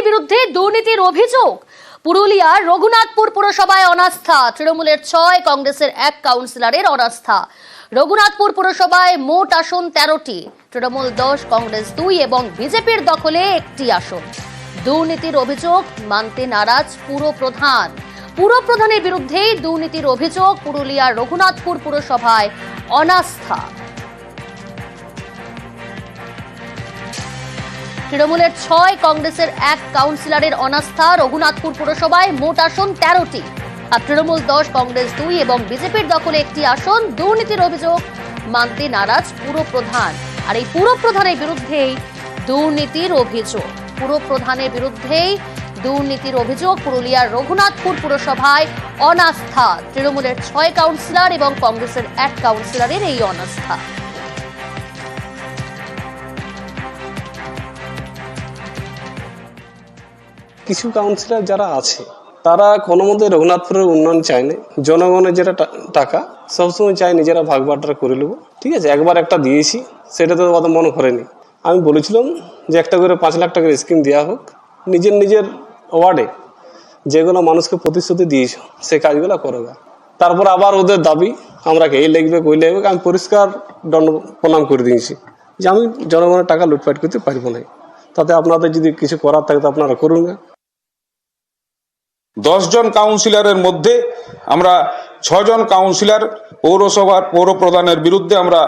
প্রধানের বিরুদ্ধে দুর্নীতির অভিযোগ। পুরুলিয়ার রঘুনাথপুর পুরসভায় অনাস্থা। তৃণমূলের ছয়, কংগ্রেসের এক কাউন্সিলরের অনাস্থা। রঘুনাথপুর পুরসভায় মোট আসন তেরোটি। তৃণমূল দশ, কংগ্রেস দুই এবং বিজেপির দখলে একটি আসন। দুর্নীতির অভিযোগ মানতে নারাজ পুরপ্রধান পুরপ্রধানের বিরুদ্ধেই দুর্নীতির অভিযোগ পুরুলিয়ার রঘুনাথপুর পুরসভায় অনাস্থা। তৃণমূলের ছয়, কংগ্রেসের এক কাউন্সিলরের অনাস্থা, রঘুনাথপুর পুরসভায় মোট আসন তেরোটি। আর তৃণমূল দশ, কংগ্রেস দুই এবং বিজেপির দখলে একটি আসন, দুর্নীতির অভিযোগ, মানতে নারাজ পুরপ্রধান। আর এই পুরপ্রধানের বিরুদ্ধেই দুর্নীতির অভিযোগ। পুরপ্রধানের বিরুদ্ধেই দুর্নীতির অভিযোগ, পুরুলিয়ার রঘুনাথপুর পুরসভায় অনাস্থা। তৃণমূলের ছয় কাউন্সিলর এবং কংগ্রেসের এক কাউন্সিলরের এই অনাস্থা। কিছু কাউন্সিলর যারা আছে, তারা কোনো মধ্যে রঘুনাথপুরের উন্নয়ন চায় না জনগণের যেটা টাকা, সবসময় চায় নিজেরা ভাগ বাটরা করে নেব। ঠিক আছে? একবার একটা দিয়েছি, সেটা তো অত মনে করেনি আমি বলেছিলাম যে একটা করে পাঁচ লাখ টাকার স্কিম দেওয়া হোক, নিজের নিজের ওয়ার্ডে যেগুলো মানুষকে প্রতিশ্রুতি দিয়েছ, সে কাজগুলো করো। তারপর আবার ওদের দাবি আমরাকে এই লিখবে, কই লিখবে, আমি পরিষ্কার দণ্ড প্রণাম করে দিয়েছি যে আমি জনগণের টাকা লুটপাট করতে পারব না তাতে আপনাদের যদি কিছু করার থাকে, তো আপনারা করুন না জন কাউন্সিলরের মধ্যে আমরা ছজন কাউন্সিলর পৌরসভার পৌর প্রধানের বিরুদ্ধে আমরা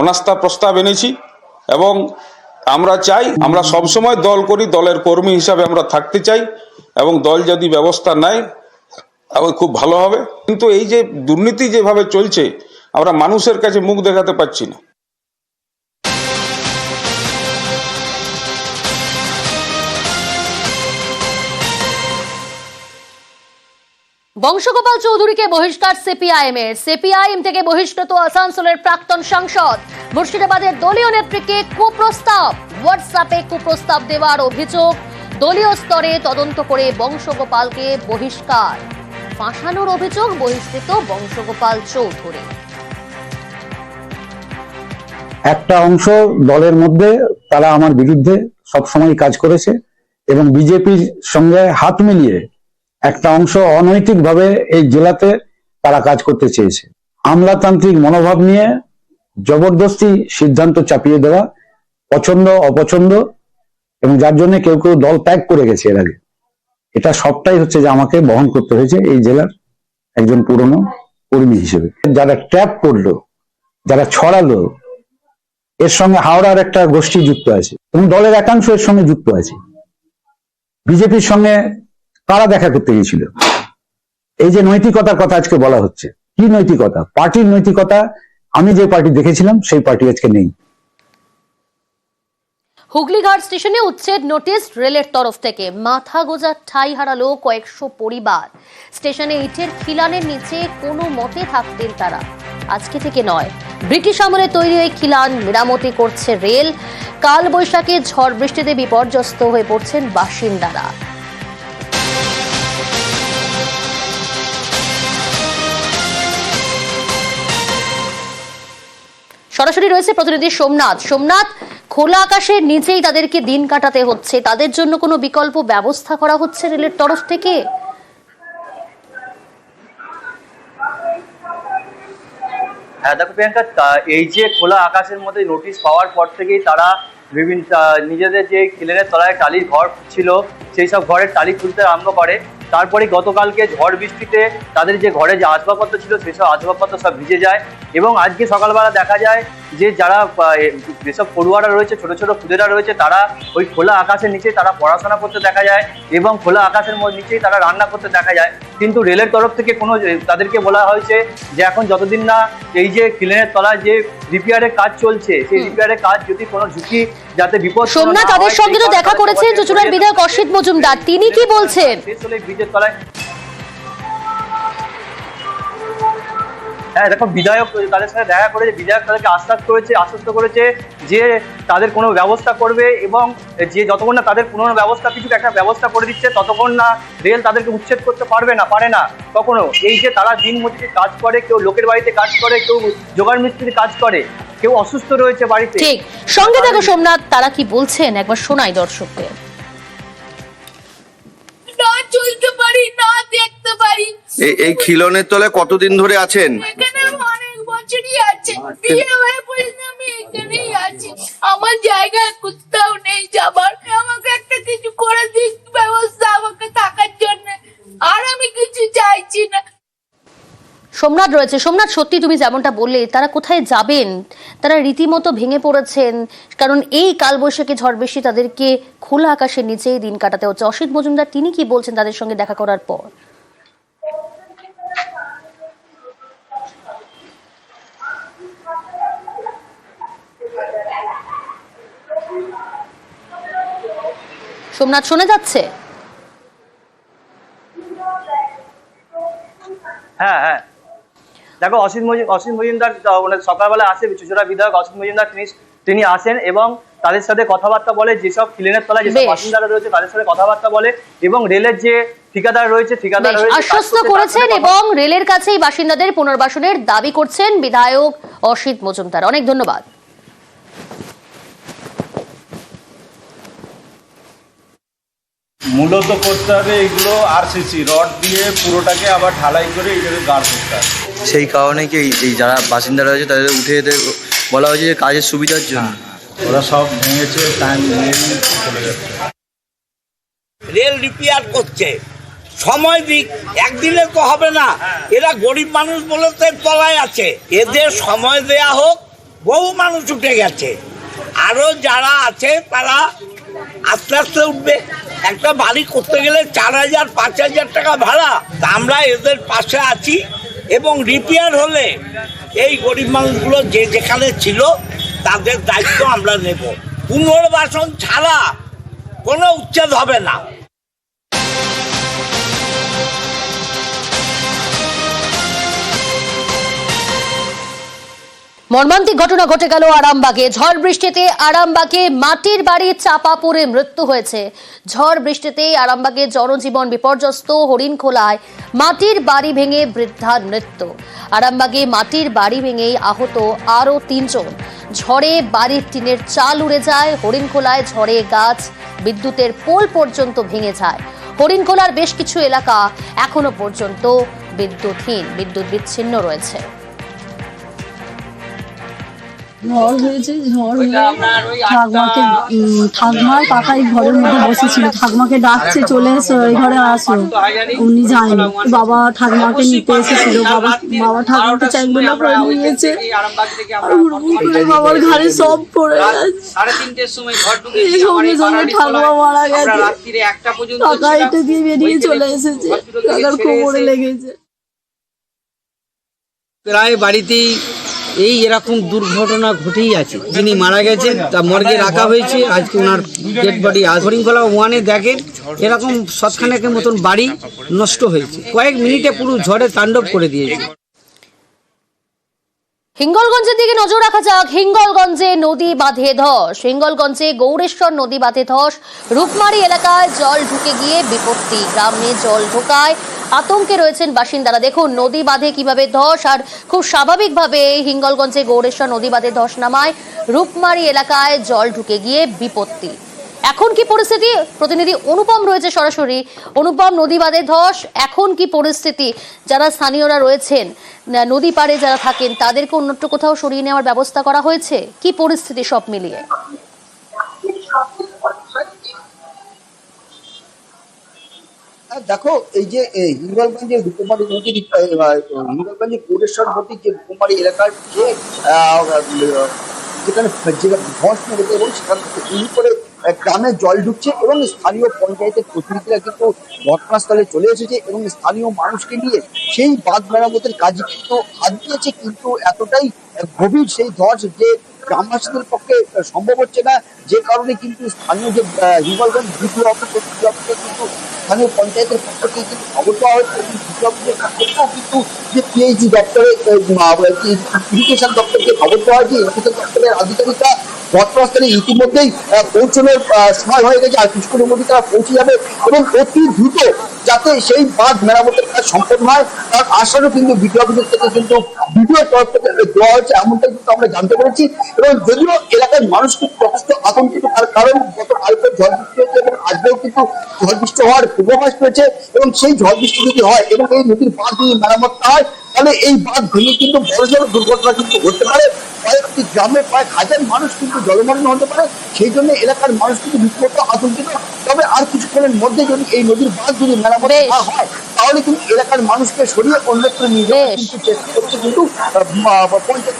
অনাস্থা প্রস্তাব এনেছি এবং আমরা চাই, আমরা সবসময় দল করি, দলের কর্মী হিসাবে আমরা থাকতে চাই এবং দল যদি ব্যবস্থা নেয়, তাহলে খুব ভালো হবে। কিন্তু এই যে দুর্নীতি যেভাবে চলছে, আমরা মানুষের কাছে মুখ দেখাতে পাচ্ছি না। বংশগোপাল চৌধুরীকে বহিষ্কার সিপিআইএম এর। সিপিআইএম থেকে বহিষ্কৃত আসানসোলের প্রাক্তন সাংসদ। মুর্শিদাবাদের দলীয় নেত্রীকে কুপ্রস্তাব। হোয়াটসঅ্যাপে কুপ্রস্তাব দেওয়ার অভিযোগ। দলীয় স্তরে তদন্ত করে বংশগোপালকে বহিষ্কার। ফাঁসানোর অভিযোগ বহিষ্কৃত বংশগোপাল চৌধুরী। একটা অংশ দলের মধ্যে তারা আমার বিরুদ্ধে সবসময় কাজ করেছে এবং বিজেপির সঙ্গে হাত মিলিয়ে একটা অংশ অনৈতিকভাবে এই জেলাতে তারা কাজ করতে চেয়েছে। আমলাতান্ত্রিক মনোভাব নিয়ে জবরদস্তি সিদ্ধান্ত চাপিয়ে দেওয়া পছন্দ, অপছন্দ এবং যার জন্য কেউ কেউ দল ত্যাগ করে গেছে এর আগে। এটা সবটাই হচ্ছে যে আমাকে বহন করতে হয়েছে এই জেলার একজন পুরনো কর্মী হিসেবে। যারা ট্যাপ করল, যারা ছড়ালো, এর সঙ্গে হাওড়ার একটা গোষ্ঠী যুক্ত আছে এবং দলের একাংশ এর সঙ্গে যুক্ত আছে। বিজেপির সঙ্গে কারা দেখা করতে গিয়েছিল। এই যে নৈতিকতার কথা আজকে বলা হচ্ছে, কি নৈতিকতা? পার্টির নৈতিকতা, আমি যে পার্টি দেখেছিলাম, সেই পার্টি আজকে নেই। হুগলিঘাট স্টেশনে উচ্ছেদ নোটিশ রেলের তরফ থেকে। মাথা গোজা ঠাই হারালো কয়েকশো পরিবার। স্টেশনে ইটের খিলানের নিচে কোনো মতে থাকতেন তারা। আজকে থেকে নয়। ব্রিটিশ আমলে তৈরি এই খিলান মেরামতি করছে রেল। কাল বৈশাখে ঝড় বৃষ্টিতে বিপর্যস্ত হয়ে পড়ছেন বাসিন্দারা। সরাসরি রয়েছে প্রতিনিধি সোমনাথ। সোমনাথ, খোলা আকাশের নিচেই তাদেরকে দিন কাটাতে হচ্ছে। তাদের জন্য কোনো বিকল্প ব্যবস্থা করা হচ্ছে রেলের তরফ থেকে? হ্যাঁ দেখো প্রিয়াঙ্কা এই যে খোলা আকাশের মধ্যে নোটিশ পাওয়ার পর থেকেই তারা বিভিন্ন নিজেদের যে খিলেনের তলায় টালির ঘর ছিল, সেই সব ঘরের টালি খুলতে আরম্ভ করে। তারপরে গতকালকে ঝড় বৃষ্টিতে তাদের যে ঘরে যে আসবাবপত্র ছিল, সেই সব আসবাবপত্র সব ভিজে যায় এবং আজকে সকালবেলা দেখা যায় যে যারা যেসব পড়ুয়ারা রয়েছে, ছোট ছোট খুদেরা রয়েছে, তারা ওই খোলা আকাশের নিচে তারা পড়াশোনা করতে দেখা যায় এবং খোলা আকাশের নিচেই তারা রান্না করতে দেখা যায়। কিন্তু রেলের তরফ থেকে কোনো তাদেরকে বলা হয়েছে যে এখন যতদিন না এই যে ক্লিনের তলায় যে রিপেয়ারের কাজ চলছে সেই রিপেয়ারের কাজ যদি কোনো ঝুঁকি যাতে বিপদ সোমনাথ তাদের সঙ্গে তো দেখা করেছেন চুচুড়ার বিধায়ক অসিত মজুমদার। তিনি কি বলছেন? শেষ ব্রিজের তলায় হ্যাঁ দেখো বিধায়ক তাদের সাথে দেখা করেছে বিধায়ক তাদেরকে আশ্বাস করেছে আশ্বস্ত করেছে যে তাদের কোনো ব্যবস্থা করবে এবং যে যতক্ষণ না তাদের পুনর ব্যবস্থা কিছু একটা ব্যবস্থা করে দিচ্ছে ততক্ষণ না রেল তাদেরকে উচ্ছেদ করতে পারবে না পারে না। কখনো এই যে তারা দিন মজুরি কাজ করে কেউ লোকের বাড়িতে কাজ করে কেউ জোগাড় মিস্ত্রি কাজ করে কেউ অসুস্থ রয়েছে বাড়িতে। ঠিক। সঙ্গে থাকো সোমনাথ তারা কি বলছেন? একবার শোনাই দর্শকদের। করতে পারি এই এই খিলনের তলায় কতদিন ধরে আছেন? এখানে অনেক বছরই আছে। বিয়ে হয়ে পড়েছে। আমি এখানেই আছি। আমার জায়গা কোথাও নেই, যাবার। আমাকে একটা কিছু করে ব্যবস্থা আমাকে থাকার জন্য। আর আমি কিছু চাইছি না। সোমনাথ রয়েছে। সোমনাথ সত্যি তুমি যেমনটা বললে, তারা কোথায় যাবেন? তারা রীতিমতো ভেঙে পড়েছেন, কারণ এই কালবৈশাখী ঝড় বৃষ্টি তাদেরকে খোলা আকাশের নিচেই দিন কাটাতে হচ্ছে। অসিত মজুমদার, তিনি কি বলছেন তাদের সঙ্গে দেখা করার পর? সোমনাথ শোনা যাচ্ছে? হ্যাঁ হ্যাঁ। দেখো অসিত মজুম অসিত মজুমদার মানে সকালবেলা আসে চুচুড়া বিধায়ক অসিত মজুমদার তিনি তিনি আসেন এবং তাদের সাথে কথাবার্তা বলে যেসব ক্লিনের তলায় যেসব বাসিন্দারা রয়েছে তাদের সাথে কথাবার্তা বলে এবং রেলের যে ঠিকাদার রয়েছে ঠিকাদার রয়েছে আশ্বস্ত করেছেন এবং রেলের কাছেই বাসিন্দাদের পুনর্বাসনের দাবি করছেন বিধায়ক অসিত মজুমদার। অনেক ধন্যবাদ। মূলত করতে হবে এগুলো আরসিসি রড দিয়ে পুরোটাকে আবার ঢালাই করে এইটাকে গাড় করতে হবে। সেই কারণে কি এই- যারা বাসিন্দারা রয়েছে তাদের উঠে যেতে বলা হয়েছে যে কাজের সুবিধার জন্য। ওরা সব ভেঙেছে টাইম নিয়ে চলে যাচ্ছে। রেল রিপেয়ার করছে। সময় দিক একদিনে তো হবে না। এরা গরিব মানুষ বলে তো তলায় আছে। এদের সময় দেয়া হোক বহু মানুষ উঠে গেছে। আরও যারা আছে তারা আস্তে আস্তে উঠবে। একটা বাড়ি করতে গেলে চার হাজার, পাঁচ হাজার টাকা ভাড়া। আমরা এদের পাশে আছি এবং রিপেয়ার হলে এই গরিব মানুষগুলো যে যেখানে ছিল, তাদের দায়িত্ব আমরা নেব। পুনর্বাসন ছাড়া কোনো উচ্ছেদ হবে না। মর্মান্তিক ঘটনা ঘটে গেল আরামবাগে। ঝড় বৃষ্টিতে আরামবাগে মাটির বাড়ি চাপা পড়ে মৃত্যু হয়েছে। ঝড় বৃষ্টিতে আরামবাগে জনজীবন বিপর্যস্ত হরিণখোলায় মাটির বাড়ি ভেঙে বৃদ্ধার মৃত্যু। আরামবাগে মাটির বাড়ি ভেঙেই আহত আরও তিনজন। ঝড়ে বাড়ির টিনের চাল উড়ে যায়, হরিণখোলায় ঝড়ে গাছ বিদ্যুতের পোল পর্যন্ত ভেঙে যায়। হরিণখোলার বেশ কিছু এলাকা এখনও পর্যন্ত বিদ্যুৎহীন, বিদ্যুৎ বিচ্ছিন্ন রয়েছে। ঝড় হয়েছে ঝড় হয়ে ঠাকমাকে ঠাকমার পাকাই ঘরের মধ্যে বসেছিল। ঠাকমাকে ডাকছে চলে এসো এই ঘরে আসো। উনি যায়নি। বাবা ঠাকমাকে নিতে এসেছিল। বাবা বাবা ঠাকমাকে চাইগুলো করে নিয়েছে। আর হুড়মুড় করে বাবার ঘাড়ে সব পড়ে ঘর সঙ্গে সঙ্গে ঠাকুমা মারা গেছে। কাকা এটা দিয়ে বেরিয়ে চলে এসেছে। কাকার কোমরে লেগেছে। প্রায় বাড়িতেই এই এরকম দুর্ঘটনা ঘটেই আছে। যিনি মারা গেছেন তা মর্গে রাখা হয়েছে। আজকে ওনার ডেড বডি হরিণখোলা ওয়ানে দেখেন, এরকম সৎখানেকের মতন বাড়ি নষ্ট হয়েছে। কয়েক মিনিটে পুরো ঝড়ে তাণ্ডব করে দিয়েছে। হিঙ্গলগঞ্জের দিকে নজর রাখা যাক। হিঙ্গলগঞ্জে নদী বাঁধে ধস। হিঙ্গলগঞ্জে গৌরেশ্বর নদী বাঁধে ধস। রূপমারি এলাকায় জল ঢুকে গিয়ে বিপত্তি। গ্রামে জল ঢোকায় আতঙ্কে রয়েছেন বাসিন্দারা। দেখুন, নদী বাঁধে কীভাবে ধস, আর খুব স্বাভাবিকভাবে হিঙ্গলগঞ্জে গৌরেশ্বর নদী বাঁধে ধস নামায়। রূপমারি এলাকায় জল ঢুকে গিয়ে বিপত্তি। এখন কি পরিস্থিতি? প্রতিনিধি অনুপম রয়েছে সরাসরি। অনুপম, নদী বাঁধে ধস, এখন কি পরিস্থিতি? যারা স্থানীয়রা রয়েছেন নদী পাড়ে যারা থাকেন, তাদেরকে অন্যত্র কোথাও সরিয়ে নেওয়ার ব্যবস্থা করা হয়েছে? কি পরিস্থিতি সব মিলিয়ে? দেখো এই যে এই হিঙ্গলগঞ্জে রূপমারি নদীর আহ, আহ, হিঙ্গলগঞ্জে কোরেশ্বর নদীর যে রূপমারি এলাকার যে যেখানে যেটা ধস নেমেছে এবং সেখান থেকে উনি করে গ্রামে জল ঢুকছে এবং স্থানীয় পঞ্চায়েতের প্রতিনিধিরা কিন্তু ঘটনাস্থলে চলে এসেছে এবং স্থানীয় মানুষকে নিয়ে সেই বাঁধ মেরামতের কাজে কিন্তু হাত দিয়েছে কিন্তু এতটাই গভীর সেই ধস যে গ্রামবাসীদের পক্ষে সম্ভব হচ্ছে না। যে কারণে কিন্তু স্থানীয় যে আহ, হিঙ্গলগঞ্জ বিদ্যুৎ অফিস বিদ্যুৎ অফিসে কিন্তু স্থানীয় পঞ্চায়েতের পক্ষ থেকে কিন্তু খবর হয়েছে এবং অফিসের কাছ থেকেও কিন্তু যে পিএইচডি দপ্তরে ইরিগেশন দপ্তরকে খবর হয়েছে ইরিগেশন দপ্তরের আধিকারিকরা ঘটনাস্থলে ইতিমধ্যেই পৌঁছানোর সময় হয়ে গেছে আর কিছুক্ষণের মধ্যে তারা পৌঁছে যাবে এবং অতি দ্রুত যাতে সেই বাঁধ মেরামতের কাজ সম্পন্ন হয়। তার আশ্বাসও কিন্তু অফিসের থেকে কিন্তু বিডিও তরফ থেকে দেওয়া হয়েছে এমনটাই কিন্তু আমরা জানতে পেরেছি। এবং যদিও এলাকার মানুষ কিন্তু যথেষ্ট আতঙ্কিত তার কারণ গত কালকে ঝড় বৃষ্টি হয়েছে এবং আজকেও কিন্তু ঝড় বৃষ্টি হওয়ার পূর্বাভাস রয়েছে এবং সেই ঝড় বৃষ্টি যদি হয় এবং এই নদীর বাঁধ যদি মেরামত হয় তাহলে এই বাঁধ ভেঙে কিন্তু বড়সড় দুর্ঘটনা কিন্তু ঘটতে পারে। কয়েকটি গ্রামে কয়েক হাজার মানুষ কিন্তু জলমগ্ন হতে পারে। সেই জন্য এলাকার মানুষ কিন্তু রীতিমতো আতঙ্কিত। তবে আর কিছুক্ষণের মধ্যে যদি এই নদীর বাঁধ যদি মেরামত না হয় তাহলে কিন্তু এলাকার মানুষকে সরিয়ে অন্যত্র নিয়ে যাওয়ার কিন্তু চেষ্টা করছে কিন্তু পঞ্চায়েত